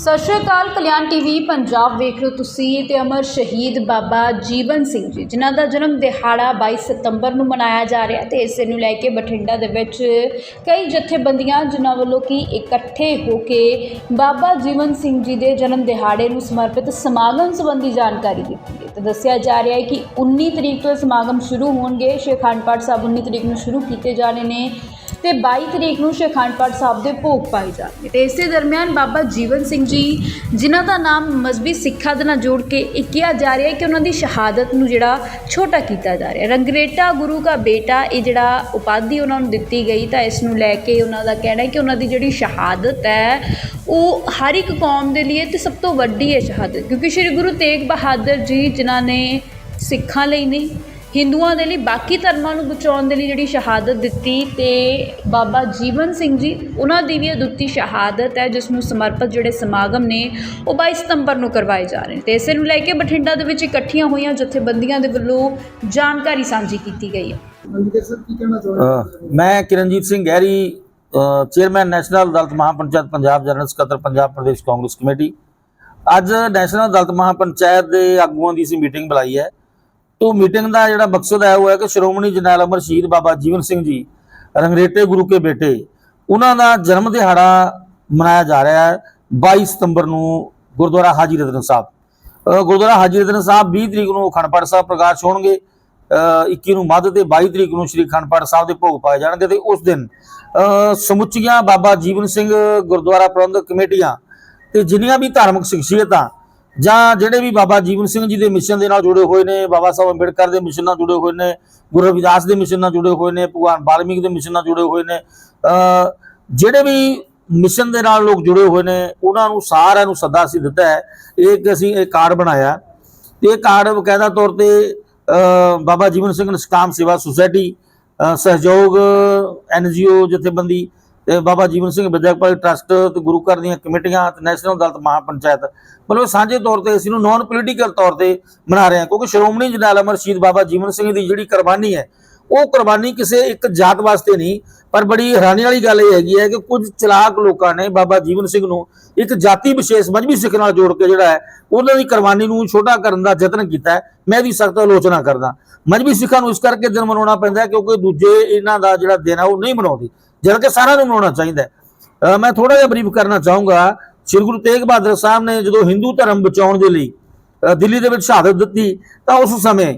ਸਤਿ ਸ਼੍ਰੀ ਅਕਾਲ, ਕਲਿਆਣ ਟੀਵੀ, ਪੰਜਾਬ ਵੇਖ ਰਹੇ ਹੋ ਤੁਸੀਂ ਤੇ ਅਮਰ ਸ਼ਹੀਦ ਬਾਬਾ ਜੀਵਨ ਸਿੰਘ ਜੀ, ਜਿਨ੍ਹਾਂ ਦਾ ਜਨਮ ਦਿਹਾੜਾ 22 ਸਤੰਬਰ ਨੂੰ ਮਨਾਇਆ ਜਾ ਰਿਹਾ ਤੇ ਇਸੇ ਨੂੰ ਲੈ ਕੇ ਬਠਿੰਡਾ ਦੇ ਵਿੱਚ ਕਈ ਜਥੇਬੰਦੀਆਂ, ਜਿਨ੍ਹਾਂ ਵੱਲੋਂ ਕਿ ਇਕੱਠੇ ਹੋ ਕੇ ਬਾਬਾ ਜੀਵਨ ਸਿੰਘ ਜੀ ਦੇ ਜਨਮ ਦਿਹਾੜੇ ਨੂੰ ਸਮਰਪਿਤ ਸਮਾਗਮ ਸੰਬੰਧੀ ਜਾਣਕਾਰੀ ਦਿੱਤੀ ਗਈ ਤੇ ਦੱਸਿਆ ਜਾ ਰਿਹਾ ਹੈ ਕਿ 19 ਤਰੀਕ ਤੋਂ ਸਮਾਗਮ ਸ਼ੁਰੂ ਹੋਣਗੇ। ਸ਼੍ਰੀ ਅਖੰਡ ਪਾਠ ਸਾਹਿਬ 19 ਤਰੀਕ ਨੂੰ ਸ਼ੁਰੂ ਕੀਤੇ ਜਾਣੇ ਨੇ ਤੇ 22 ਤਰੀਕ ਨੂੰ ਸ਼੍ਰੀ ਅਖੰਡ ਪਾਠ ਸਾਹਿਬ ਦੇ ਭੋਗ ਪਾਏ ਜਾਣਗੇ। ਤੇ ਇਸੇ ਦਰਮਿਆਨ ਬਾਬਾ ਜੀਵਨ ਸਿੰਘ ਜੀ, ਜਿਨ੍ਹਾਂ ਦਾ ਨਾਮ ਮਜ਼ਬੀ ਸਿੱਖਾਂ ਦੇ ਨਾਲ ਜੋੜ ਕੇ ਇਹ ਕਿਹਾ ਜਾ ਰਿਹਾ ਹੈ ਕਿ ਉਹਨਾਂ ਦੀ ਸ਼ਹਾਦਤ ਨੂੰ ਜਿਹੜਾ ਛੋਟਾ ਕੀਤਾ ਜਾ ਰਿਹਾ ਰੰਗਰੇਟਾ ਗੁਰੂ ਦਾ ਬੇਟਾ, ਇਹ ਜਿਹੜਾ ਉਪਾਧੀ ਉਹਨਾਂ ਨੂੰ ਦਿੱਤੀ ਗਈ ਤਾਂ ਇਸ ਨੂੰ ਲੈ ਕੇ ਉਹਨਾਂ ਦਾ ਕਹਿਣਾ ਹੈ ਕਿ ਉਹਨਾਂ ਦੀ ਜਿਹੜੀ ਸ਼ਹਾਦਤ ਹੈ, ਉਹ ਹਰ ਇੱਕ ਕੌਮ ਦੇ ਲਈ ਤੇ ਸਭ ਤੋਂ ਵੱਡੀ ਹੈ ਸ਼ਹਾਦਤ ਕਿਉਂਕਿ ਸ੍ਰੀ ਗੁਰੂ ਤੇਗ ਬਹਾਦਰ ਜੀ, ਜਿਨ੍ਹਾਂ ਨੇ ਸਿੱਖਾਂ ਲਈ ਨਹੀਂ ਹਿੰਦੂਆਂ ਦੇ ਲਈ ਬਾਕੀ ਧਰਮਾਂ ਨੂੰ ਬਚਾਉਣ ਦੇ ਲਈ ਜਿਹੜੀ ਸ਼ਹਾਦਤ ਦਿੱਤੀ ਤੇ ਬਾਬਾ ਜੀਵਨ ਸਿੰਘ ਜੀ ਉਹਨਾਂ ਦੀ ਵੀ ਅਦੁੱਤੀ ਸ਼ਹਾਦਤ ਹੈ ਜਿਸ ਨੂੰ ਸਮਰਪਿਤ ਜਿਹੜੇ ਸਮਾਗਮ ਨੇ ਉਹ 22 ਸਤੰਬਰ ਨੂੰ ਕਰਵਾਏ ਜਾ ਰਹੇ ਨੇ। ਤੇ ਇਸੇ ਨੂੰ ਲੈ ਕੇ ਬਠਿੰਡਾ ਦੇ ਵਿੱਚ ਇਕੱਠੀਆਂ ਹੋਈਆਂ ਜਥੇਬੰਦੀਆਂ ਦੇ ਵੱਲੋਂ ਜਾਣਕਾਰੀ ਸਾਂਝੀ ਕੀਤੀ ਗਈ ਹੈ। ਅੰਕਿਤ ਸਰ ਕੀ ਕਹਿਣਾ ਚਾਹੁੰਦੇ ਅ, ਮੈਂ ਕਿਰਨਜੀਤ ਸਿੰਘ ਗਹਿਰੀ ਚੇਅਰਮੈਨ ਨੈਸ਼ਨਲ ਅਦਾਲਤ ਮਹਾਪੰਚਾਇਤ ਪੰਜਾਬ ਜਨਰਲ ਸਕੱਤਰ ਪੰਜਾਬ ਪ੍ਰਦੇਸ਼ ਕਾਂਗਰਸ ਕਮੇਟੀ। ਅੱਜ ਨੈਸ਼ਨਲ ਅਦਾਲਤ ਮਹਾਪੰਚਾਇਤ ਦੇ ਆਗੂਆਂ ਦੀ ਅਸੀਂ ਮੀਟਿੰਗ ਬੁਲਾਈ ਹੈ। ਉਹ ਮੀਟਿੰਗ ਦਾ ਜਿਹੜਾ ਮਕਸਦ ਹੈ ਉਹ ਹੈ ਕਿ ਸ਼੍ਰੋਮਣੀ ਜਰਨੈਲ ਅਮਰ ਸ਼ਹੀਦ ਬਾਬਾ ਜੀਵਨ ਸਿੰਘ ਜੀ ਰੰਗਰੇਟੇ ਗੁਰੂ ਕੇ ਬੇਟੇ ਉਹਨਾਂ ਦਾ ਜਨਮ ਦਿਹਾੜਾ ਮਨਾਇਆ ਜਾ ਰਿਹਾ ਹੈ 22 ਸਤੰਬਰ ਨੂੰ ਗੁਰਦੁਆਰਾ ਹਾਜੀ ਰਤਨ ਸਾਹਿਬ। ਗੁਰਦੁਆਰਾ ਹਾਜੀ ਰਤਨ ਸਾਹਿਬ 20 ਤਰੀਕ ਨੂੰ ਅਖੰਡ ਪਾਠ ਸਾਹਿਬ ਪ੍ਰਕਾਸ਼ ਹੋਣਗੇ। ਅ, 21 ਨੂੰ ਮੱਧ ਤੇ 22 ਤਰੀਕ ਨੂੰ ਸ੍ਰੀ ਅਖੰਡ ਪਾਠ ਸਾਹਿਬ ਦੇ ਭੋਗ ਪਾਏ ਜਾਣਗੇ ਤੇ ਉਸ ਦਿਨ ਸਮੁੱਚੀਆਂ ਬਾਬਾ ਜੀਵਨ ਸਿੰਘ ਗੁਰਦੁਆਰਾ ਪ੍ਰਬੰਧਕ ਕਮੇਟੀਆਂ ਤੇ ਜਿੰਨੀਆਂ ਵੀ ਧਾਰਮਿਕ ਸ਼ਖਸੀਅਤਾਂ ਜਾਂ ਜਿਹੜੇ ਵੀ ਬਾਬਾ ਜੀਵਨ ਸਿੰਘ ਜੀ ਦੇ ਮਿਸ਼ਨ ਦੇ ਨਾਲ ਜੁੜੇ ਹੋਏ ਨੇ ਬਾਬਾ ਸਾਹਿਬ ਅੰਬੇਡਕਰ ਦੇ ਮਿਸ਼ਨ ਨਾਲ ਜੁੜੇ ਹੋਏ ਨੇ ਗੁਰੂ ਰਵਿਦਾਸ ਦੇ ਮਿਸ਼ਨ ਨਾਲ ਜੁੜੇ ਹੋਏ ਨੇ ਭਗਵਾਨ ਵਾਲਮੀਕ ਦੇ ਮਿਸ਼ਨ ਨਾਲ ਜੁੜੇ ਹੋਏ ਨੇ ਜਿਹੜੇ ਵੀ ਮਿਸ਼ਨ ਦੇ ਨਾਲ ਲੋਕ ਜੁੜੇ ਹੋਏ ਨੇ ਉਹਨਾਂ ਨੂੰ ਸਾਰਿਆਂ ਨੂੰ ਸੱਦਾ ਅਸੀਂ ਦਿੱਤਾ ਹੈ। ਇਹ ਕਿ ਅਸੀਂ ਇਹ ਕਾਰਡ ਬਣਾਇਆ ਤੇ ਇਹ ਕਾਰਡ ਬਕਾਇਦਾ ਤੌਰ ਤੇ ਬਾਬਾ ਜੀਵਨ ਸਿੰਘ ਨਿਸ਼ਕਾਮ ਸੇਵਾ ਸੁਸਾਇਟੀ ਅ, ਸਹਿਯੋਗ ਐਨਜੀਓ ਜਥੇਬੰਦੀ ਤੇ ਬਾਬਾ ਜੀਵਨ ਸਿੰਘ ਵਿਦਿਅਕ ਟਰਸਟ ਤੇ ਗੁਰੂ ਘਰ ਦੀਆਂ ਕਮੇਟੀਆਂ ਤੇ ਨੈਸ਼ਨਲ ਅਦਾਲਤ ਮਹਾਪੰਚਾਇਤ। ਮਤਲਬ ਸਾਂਝੇ ਤੌਰ ਤੇ ਅਸੀਂ ਨੂੰ ਨਾਨ ਪੋਲੀਟੀਕਲ ਤੌਰ ਤੇ ਮਨਾ ਰਹੇ ਹਾਂ, ਕਿਉਂਕਿ ਸ਼੍ਰੋਮਣੀ ਜਰਨੈਲ ਅਮਰ ਸ਼ਹੀਦ ਬਾਬਾ ਜੀਵਨ ਸਿੰਘ ਦੀ ਜਿਹੜੀ ਕੁਰਬਾਨੀ ਹੈ, ਉਹ ਕੁਰਬਾਨੀ ਕਿਸੇ ਇੱਕ ਜਾਤ ਵਾਸਤੇ ਨਹੀਂ, ਪਰ ਬੜੀ ਹੈਰਾਨੀ ਵਾਲੀ ਗੱਲ ਇਹ ਹੈਗੀ ਹੈ ਕਿ ਕੁਝ ਚਲਾਕ ਲੋਕਾਂ ਨੇ ਬਾਬਾ ਜੀਵਨ ਸਿੰਘ ਨੂੰ ਇੱਕ ਜਾਤੀ ਵਿਸ਼ੇਸ਼ ਮਜਬੀ ਸਿੱਖ ਨਾਲ ਜੋੜ ਕੇ ਜਿਹੜਾ ਹੈ, ਉਹਨਾਂ ਦੀ ਕੁਰਬਾਨੀ ਨੂੰ ਛੋਟਾ ਕਰਨ ਦਾ ਯਤਨ ਕੀਤਾ ਹੈ। ਮੈਂ ਵੀ ਸਖਤ ਆਲੋਚਨਾ ਕਰਦਾ। ਮਜਬੀ ਸਿੱਖਾਂ ਨੂੰ ਇਸ ਕਰਕੇ ਦਿਨ ਮਨਾਉਣਾ ਪੈਂਦਾ ਕਿਉਂਕਿ ਦੂਜੇ ਇਹਨਾਂ ਦਾ ਜਿਹੜਾ ਦਿਨ ਹੈ ਉਹ ਨਹੀਂ ਮਨਾਉਂਦੇ। ਜਦ ਕਿ ਸਾਰਿਆਂ ਨੂੰ ਮਨਾਉਣਾ ਚਾਹੀਦਾ ਹੈ। ਮੈਂ ਥੋੜਾ ਜਿਹਾ ਬਰੀਫ ਕਰਨਾ ਚਾਹੂੰਗਾ, ਸ੍ਰੀ ਗੁਰੂ ਤੇਗ ਬਹਾਦਰ ਸਾਹਿਬ ਨੇ ਜਦੋਂ ਹਿੰਦੂ ਧਰਮ ਬਚਾਉਣ ਦੇ ਲਈ ਦਿੱਲੀ ਦੇ ਵਿੱਚ ਸ਼ਹਾਦਤ ਦਿੱਤੀ, ਤਾਂ ਉਸ ਸਮੇਂ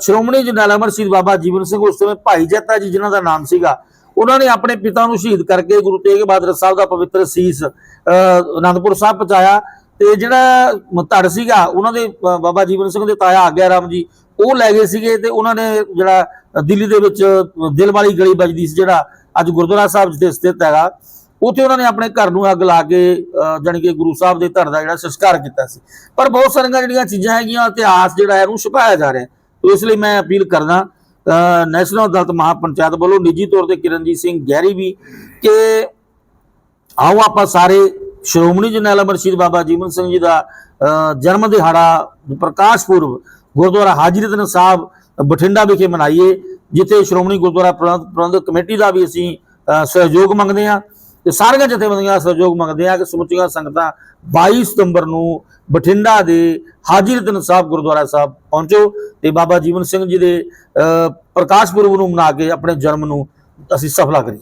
ਸ਼੍ਰੋਮਣੀ ਜਰਨੈਲ ਅਮਰ ਸ਼ਹੀਦ ਬਾਬਾ ਜੀਵਨ ਸਿੰਘ, ਉਸ ਸਮੇਂ ਭਾਈ ਜੱਤਾ ਜੀ ਜਿਨ੍ਹਾਂ ਦਾ ਨਾਮ ਸੀਗਾ, ਉਹਨਾਂ ਨੇ ਆਪਣੇ ਪਿਤਾ ਨੂੰ ਸ਼ਹੀਦ ਕਰਕੇ ਗੁਰੂ ਤੇਗ ਬਹਾਦਰ ਸਾਹਿਬ ਦਾ ਪਵਿੱਤਰ ਸੀਸ ਅਨੰਦਪੁਰ ਸਾਹਿਬ ਪਹੁੰਚਾਇਆ। ਤੇ ਜਿਹੜਾ ਧੜ ਸੀਗਾ, ਉਹਨਾਂ ਦੇ ਬਾਬਾ ਜੀਵਨ ਸਿੰਘ ਦੇ ਤਾਇਆ ਆਗਿਆ ਰਾਮ ਜੀ, ਉਹ ਲੈ ਗਏ ਸੀਗੇ ਤੇ ਉਹਨਾਂ ਨੇ ਜਿਹੜਾ ਦਿੱਲੀ ਦੇ ਵਿੱਚ ਦਿਲ ਵਾਲੀ ਗਲੀ ਵੱਜਦੀ ਸੀ ਜਿਹੜਾ ਅੱਜ ਗੁਰਦੁਆਰਾ ਸਾਹਿਬ ਜਿੱਥੇ ਸਥਿਤ ਹੈਗਾ, ਉੱਥੇ ਉਹਨਾਂ ਨੇ ਆਪਣੇ ਘਰ ਨੂੰ ਅੱਗ ਲਾ ਕੇ, ਅਹ, ਜਾਣੀ ਕਿ ਗੁਰੂ ਸਾਹਿਬ ਦੇ ਧੜ ਦਾ ਜਿਹੜਾ ਸੰਸਕਾਰ ਕੀਤਾ ਸੀ। ਪਰ ਬਹੁਤ ਸਾਰੀਆਂ ਜਿਹੜੀਆਂ ਚੀਜ਼ਾਂ ਹੈਗੀਆਂ, ਇਤਿਹਾਸ ਜਿਹੜਾ ਹੈ, ਉਹਨੂੰ ਛੁਪਾਇਆ ਜਾ ਰਿਹਾ ਤੇ ਇਸ ਲਈ ਮੈਂ ਅਪੀਲ ਕਰਦਾ, ਅਹ ਨੈਸ਼ਨਲ ਅਦਾਲਤ ਮਹਾਪੰਚਾਇਤ ਵੱਲੋਂ ਨਿੱਜੀ ਤੌਰ ਤੇ ਕਿਰਨਜੀਤ ਸਿੰਘ ਗਹਿਰੀ ਵੀ ਕਿ ਆਓ ਆਪਾਂ ਸਾਰੇ ਸ਼੍ਰੋਮਣੀ ਜਰਨੈਲ ਮਰਸ਼ੀਦ ਬਾਬਾ ਜੀਵਨ ਸਿੰਘ ਜੀ ਦਾ, ਅਹ, ਜਨਮ ਦਿਹਾੜਾ, ਪ੍ਰਕਾਸ਼ ਪੁਰਬ ਗੁਰਦੁਆਰਾ ਹਾਜੀ ਸਾਹਿਬ ਬਠਿੰਡਾ ਵਿਖੇ ਮਨਾਈਏ। ਜਿੱਥੇ ਸ਼੍ਰੋਮਣੀ ਗੁਰਦੁਆਰਾ ਪ੍ਰਬੰਧ- ਪ੍ਰਬੰਧਕ ਕਮੇਟੀ ਦਾ ਵੀ ਅਸੀਂ ਸਹਿਯੋਗ ਮੰਗਦੇ ਹਾਂ ਤੇ ਸਾਰੀਆਂ ਜਥੇਬੰਦੀਆਂ ਦਾ ਸਹਿਯੋਗ ਮੰਗਦੇ ਹਾਂ ਕਿ ਸਮੁੱਚੀਆਂ ਸੰਗਤਾਂ 22 ਸਤੰਬਰ ਨੂੰ ਬਠਿੰਡਾ ਦੇ ਹਾਜੀ ਰਤਨ ਸਾਹਿਬ ਗੁਰਦੁਆਰਾ ਸਾਹਿਬ ਪਹੁੰਚੋ ਤੇ ਬਾਬਾ ਜੀਵਨ ਸਿੰਘ ਜੀ ਦੇ ਪ੍ਰਕਾਸ਼ ਪੁਰਬ ਨੂੰ ਮਨਾ ਕੇ ਆਪਣੇ ਜਨਮ ਨੂੰ ਅਸੀਂ ਸਫਲਾ ਕਰੀਏ।